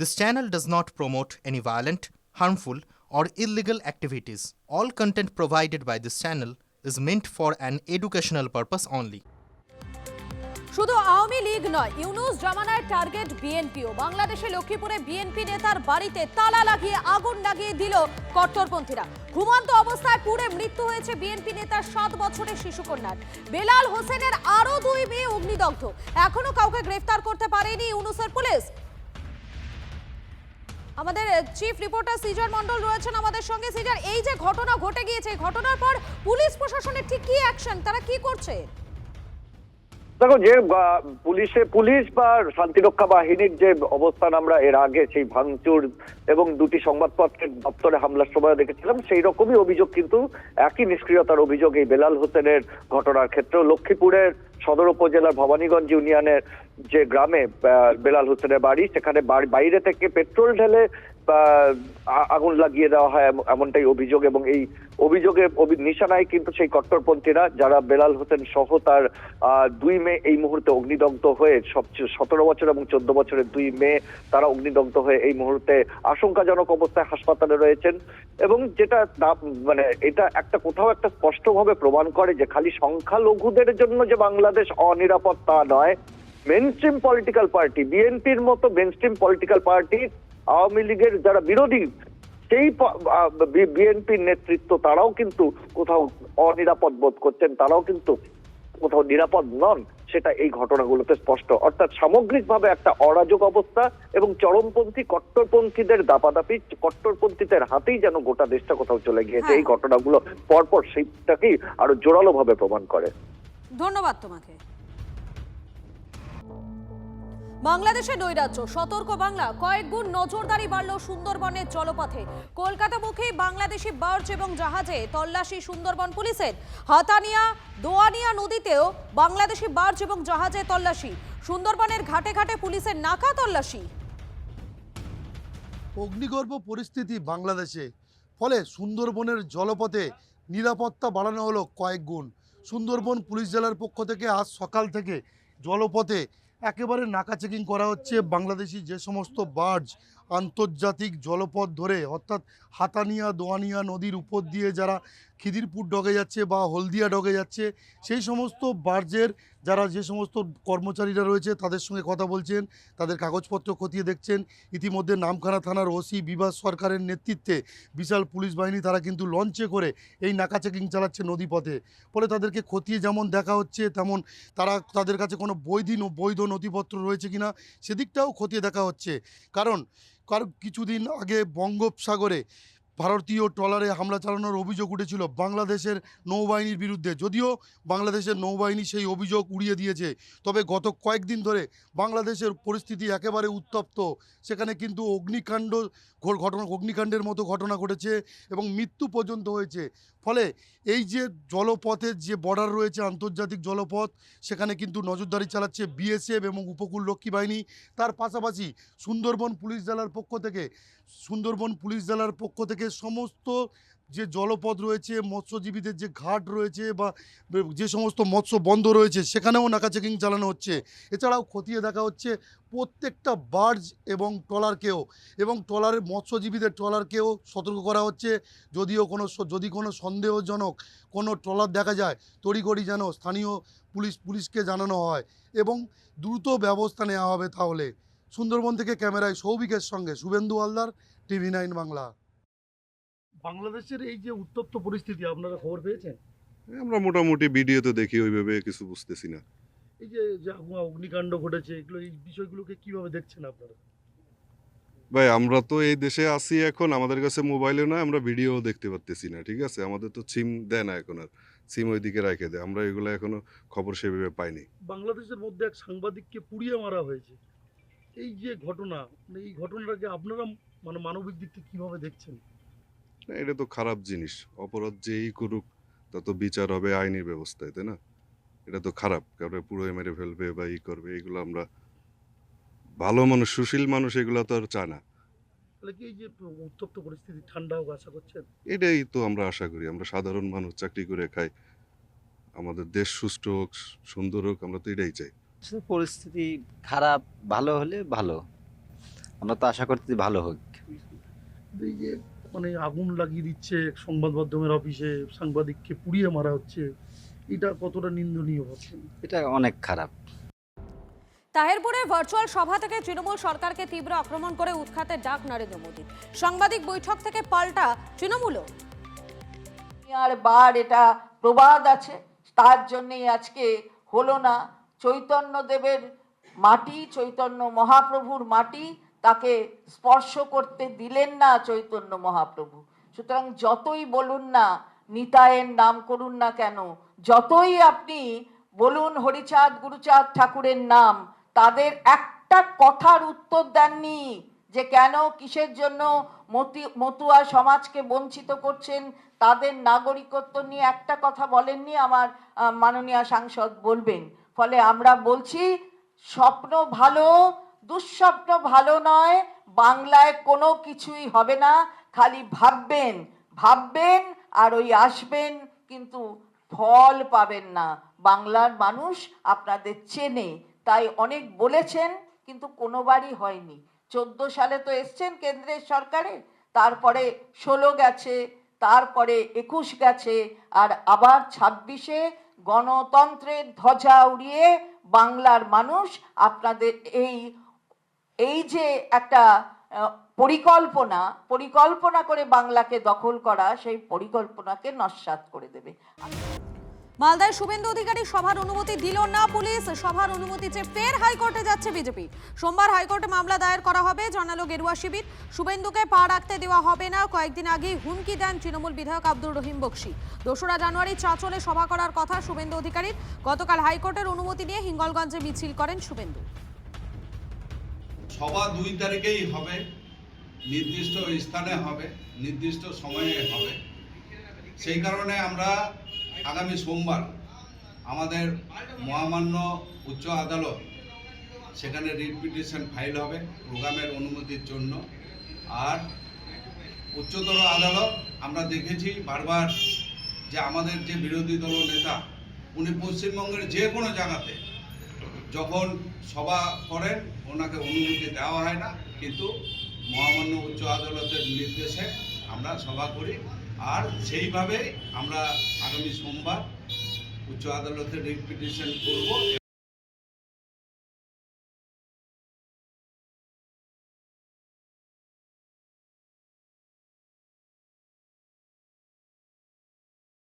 This channel does not promote any violent, harmful, or illegal activities. All content provided by this channel is meant for an educational purpose only. শুধু আওয়ামী লীগ নয় ইউনুস জামানার target বিএনপিও। বাংলাদেশে লক্ষ্মীপুরে BNP নেতার বাড়িতে তালা লাগিয়ে আগুন লাগিয়ে দিল কট্টরপন্থীরা। ঘুমন্ত অবস্থায় পুড়ে মৃত্যু হয়েছে বিএনপি নেতার সাত বছরের শিশুকন্যার। বেলাল হোসেনের আরও দুই মেয়ে অগ্নিদগ্ধ। এখনও কাউকে গ্রেফতার করতে পারেনি ইউনুসের পুলিশ। আমাদের চিফ রিপোর্টার সিজার মন্ডল রয়েছেন আমাদের সঙ্গে। সিজার এই যে ঘটনা ঘটে গিয়েছে ঘটনার পর পুলিশ প্রশাসনের ঠিক কি অ্যাকশন তারা কি করছে? দেখো, যে পুলিশে পুলিশ বা শান্তিরক্ষা বাহিনীর যে অবস্থান আমরা এর আগে, সেই ভাঙচুর এবং দুটি সংবাদপত্রের দপ্তরে হামলার সময় দেখেছিলাম, সেই রকমই অভিযোগ কিন্তু একই নিষ্ক্রিয়তার অভিযোগ এই বেলাল হোসেনের ঘটনার ক্ষেত্রেও। লক্ষ্মীপুরের সদর উপজেলার ভবানীগঞ্জ ইউনিয়নের যে গ্রামে বেলাল হোসেনের বাড়ি, সেখানে বাইরে থেকে পেট্রোল ঢেলে আগুন লাগিয়ে দেওয়া হয় এম- এমনটাই অভিযোগ এবং এই অভিযোগে অভি- নিশানায় কিন্তু সেই কট্টরপন্থীরা যারা বেলাল হোসেন সহ তার দুই মেয়ে এই মুহূর্তে অগ্নিদগ্ধ হয়ে সবচেয়ে সতেরো বছর এবং চোদ্দ বছরের দুই মেয়ে তারা অগ্নিদগ্ধ হয়ে এই মুহূর্তে আশঙ্কাজনক অবস্থায় হাসপাতালে রয়েছেন এবং যেটা মানে এটা একটা কোথাও একটা স্পষ্টভাবে প্রমাণ করে যে খালি সংখ্যালঘুদের জন্য যে বাংলাদেশ অনিরাপদ তা নয় মেনস্ট্রিম পলিটিক্যাল পার্টি বিএনপির মতো মেনস্ট্রিম পলিটিক্যাল পার্টি আওয়ামী লীগের যারা বিরোধী সেই বিএনপির নেতৃত্ব তারাও কিন্তু কোথাও অনিরাপদ বোধ করছেন তারাও কিন্তু কোথাও নিরাপদ নন সেটা এই ঘটনাগুলোতে স্পষ্ট। অর্থাৎ সামগ্রিকভাবে একটা অরাজক অবস্থা এবং চরমপন্থী কট্টরপন্থীদের দাপাদাপি কট্টরপন্থীদের হাতেই যেন গোটা দেশটা কোথাও চলে গিয়েছে হ্যাঁ। এই ঘটনাগুলো পরপর সেইটাকেই আরও জোরালো ভাবে প্রমাণ করে। ধন্যবাদ তোমাকে। বাংলাদেশে নৈরাজ্য, সতর্ক বাংলা, কয়েক গুণ নজরদারি বাড়ল সুন্দরবনের জলপথে। কলকাতা মুখে বাংলাদেশি বার্জ এবং জাহাজে তল্লাশি সুন্দরবন পুলিশের। হাতানিয়া, দোয়ানিয়া নদীতেও বাংলাদেশি বার্জ এবং জাহাজে তল্লাশি। সুন্দরবনের ঘাটে ঘাটে পুলিশের নাকা তল্লাশি। অগ্নিগর্ভ পরিস্থিতি বাংলাদেশে। ফলে সুন্দরবনের জলপথে নিরাপত্তা বাড়ানো হলো কয়েক গুণ। সুন্দরবন পুলিশ জেলার পক্ষ থেকে আজ সকাল থেকে জলপথে একেবারে নাকা চেকিং করা হচ্ছে বাংলাদেশি যে সমস্ত বার্জ আন্তর্জাতিক জলপথ ধরে, অর্থাৎ হাতানিয়া দোয়ানিয়া নদীর উপর দিয়ে যারা খিদিরপুর ডগে যাচ্ছে বা হলদিয়া ডগে যাচ্ছে, সেই সমস্ত বার্জের যারা যে সমস্ত কর্মচারীরা রয়েছে তাদের সঙ্গে কথা বলছেন, তাদের কাগজপত্র খতিয়ে দেখছেন। ইতিমধ্যে নামখানা থানার ওসি বিভাস সরকারের নেতৃত্বে বিশাল পুলিশ বাহিনী তারা কিন্তু লঞ্চে করে এই নাকা চেকিং চালাচ্ছে নদীপথে। ফলে তাদেরকে খতিয়ে যেমন দেখা হচ্ছে, তেমন তারা তাদের কাছে কোনো বৈধ বৈধ নথিপত্র রয়েছে কিনা, সেদিকটাও খতিয়ে দেখা হচ্ছে। কারণ কারণ কিছুদিন আগে বঙ্গোপসাগরে ভারতীয় ট্রলারে হামলা চালানোর অভিযোগ উঠেছিল বাংলাদেশের নৌবাহিনীর বিরুদ্ধে। যদিও বাংলাদেশের নৌবাহিনী সেই অভিযোগ উড়িয়ে দিয়েছে, তবে গত কয়েকদিন ধরে বাংলাদেশের পরিস্থিতি একেবারে উত্তপ্ত। সেখানে কিন্তু অগ্নিকাণ্ড ঘটনা, অগ্নিকাণ্ডের মতো ঘটনা ঘটেছে এবং মৃত্যু পর্যন্ত হয়েছে। ফলে এই যে জলপথের যে বর্ডার রয়েছে, আন্তর্জাতিক জলপথ, সেখানে কিন্তু নজরদারি চালাচ্ছে বিএসএফ এবং উপকূল উপকূলরক্ষী বাহিনী। তার পাশাপাশি সুন্দরবন পুলিশ জেলার পক্ষ থেকে, সুন্দরবন পুলিশ জেলার পক্ষ থেকে সমস্ত যে জলপথ রয়েছে, মৎস্যজীবীদের যে ঘাট রয়েছে বা যে সমস্ত মৎস্য বন্ধ রয়েছে, সেখানেও নাকা চেকিং চালানো হচ্ছে। এছাড়াও খতিয়ে দেখা হচ্ছে প্রত্যেকটা বার্জ এবং ট্রলারকেও এবং ট্রলারের মৎস্যজীবীদের ট্রলারকেও সতর্ক করা হচ্ছে। যদিও কোনো যদি কোনো সন্দেহজনক কোনো ট্রলার দেখা যায়, তড়িঘড়ি যেন স্থানীয় পুলিশ, পুলিশকে জানানো হয় এবং দ্রুত ব্যবস্থা নেওয়া হবে তাহলে। সুন্দরবন থেকে ক্যামেরায় সৌভিকের সঙ্গে শুভেন্দু হালদার, টিভি নাইন বাংলা। বাংলাদেশের এই যে উত্তপ্ত পরিস্থিতি আপনারা খবর পেয়েছেন? আমরা মোটামুটি ভিডিওতে দেখি ওইভাবে কিছু বুঝতেছি না। এই যে অগ্নিকাণ্ড ঘটেছে এগুলো এই বিষয়গুলোকে কীভাবে দেখছেন আপনারা? ভাই আমরা তো এই দেশে আছি এখন আমাদের কাছে মোবাইলে না আমরা ভিডিও দেখতে পারতেছি না ঠিক আছে? আমাদের তো সিম দেয় না এখন আর। সিম ওইদিকে রেখে দেয় আমরা এগুলো এখনও খবর সেভাবে পাইনি। বাংলাদেশের মধ্যে এক সাংবাদিককে পুড়িয়ে মারা হয়েছে। এই যে ঘটনা মানে এই ঘটনাটাকে আপনারা মানে মানবিক দিক থেকে কীভাবে দেখছেন? না, এটা তো খারাপ জিনিস। অপরাধ যেই করুক তত বিচার হবে আইনি ব্যবস্থায় তাই না? এটা তো খারাপ। কারণ পুরো মেরে ফেলবে বা ই করবে এগুলো আমরা ভালো মানুষ সুশীল মানুষ এগুলো তো আর চায় না। তাহলে কি উত্তপ্ত পরিস্থিতি ঠান্ডা হোক আশা করছেন? এটাই তো আমরা আশা করি। আমরা সাধারণ মানুষ চাকরি করে খাই। আমাদের দেশ সুষ্ঠু হোক সুন্দর হোক আমরা তো এটাই চাই। পরিস্থিতি খারাপ ভালো হলে ভালো। আমরা তো আশা করছি ভালো হোক। মানে আগুন লাগিয়ে দিচ্ছে সংবাদ মাধ্যমের অফিসে সাংবাদিককে পুড়িয়ে মারা হচ্ছে। এটা কতটা নিন্দনীয় ভাবছেন? এটা অনেক খারাপ। তাহেরপুরে ভার্চুয়াল সভা থেকে তৃণমূল সরকারকে তীব্র আক্রমণ করে উৎখাতের ডাক নরেন্দ্র মোদী। সাংবাদিক বৈঠক থেকে পাল্টা তৃণমূলও। আর বার এটা প্রবাদ আছে তার জন্যই আজকে হলো না। চৈতন্যদেবের মাটি চৈতন্য মহাপ্রভুর মাটি তাকে স্পর্শ করতে দিলেন না চৈতন্য মহাপ্রভু। সুতরাং যতই বলুন না, নিতায়ের নাম করুন না কেন, যতই আপনি বলুন হরিচাঁদ, গুরুচাঁদ ঠাকুরের নাম, তাদের একটা কথার উত্তর দেননি যে কেন, কিসের জন্য মতি, মতুয়া সমাজকে বঞ্চিত করছেন, তাদের নাগরিকত্ব নিয়ে একটা কথা বলেননি আমার মাননীয় সাংসদ বলবেন। ফলে আমরা বলছি, স্বপ্ন ভালো দুঃস্বপ্ন ভালো নয়, বাংলায় কোনো কিছুই হবে না, খালি ভাববেন ভাববেন আর ওই আসবেন, কিন্তু ফল পাবেন না। বাংলার মানুষ আপনাদের চেনে, তাই অনেক বলেছেন, কিন্তু কোনোবারই হয়নি। চোদ্দ সালে তো এসছেন কেন্দ্রের সরকারে, তারপরে ষোলো গেছে, তারপরে একুশ গেছে, আর আবার ছাব্বিশে গণতন্ত্রের ধ্বজা উড়িয়ে বাংলার মানুষ আপনাদের এই এই যে একটা পরিকল্পনা পরিকল্পনা করে বাংলাকে দখল করা, সেই পরিকল্পনাকে নস্বাত করে দেবে। মালদায় শুভেন্দু অধিকারী সভার অনুমতি দিল না পুলিশ। সভার অনুমতি চেয়ে ফের হাইকোর্টে যাচ্ছে বিজেপি। সোমবার হাইকোর্টে মামলা দায়ের করা হবে, জানালো গেরুয়া শিবির। শুভেন্দুকে পা রাখতে দেওয়া হবে না। কয়েকদিন আগেই হুমকি দেন তৃণমূল বিধায়ক আব্দুর রহিম বক্সি। দোসরা জানুয়ারি চাঁচলে সভা করার কথা শুভেন্দু অধিকারীর। গতকাল হাইকোর্টের অনুমতি নিয়ে হিঙ্গলগঞ্জে মিছিল করেন শুভেন্দু। সভা দুই তারিখেই হবে। নির্দিষ্ট স্থানে হবে, নির্দিষ্ট সময়ে হবে। সেই কারণে আমরা আগামী সোমবার আমাদের মহামান্য উচ্চ আদালত সেখানে রিট পিটিশন ফাইল হবে প্রোগ্রামের অনুমতির জন্য। আর উচ্চতর আদালত, আমরা দেখেছি বারবার যে আমাদের যে বিরোধী দল নেতা, উনি পশ্চিমবঙ্গের যে কোনো জায়গাতে যখন সভা করেন, ওনাকে অনুমতি দেওয়া হয় না। কিন্তু মহামান্য উচ্চ আদালতের নির্দেশে আমরা সভা করি। আর সেইভাবেই আমরা আগামী সোমবার উচ্চ আদালতে রিট পিটিশন করব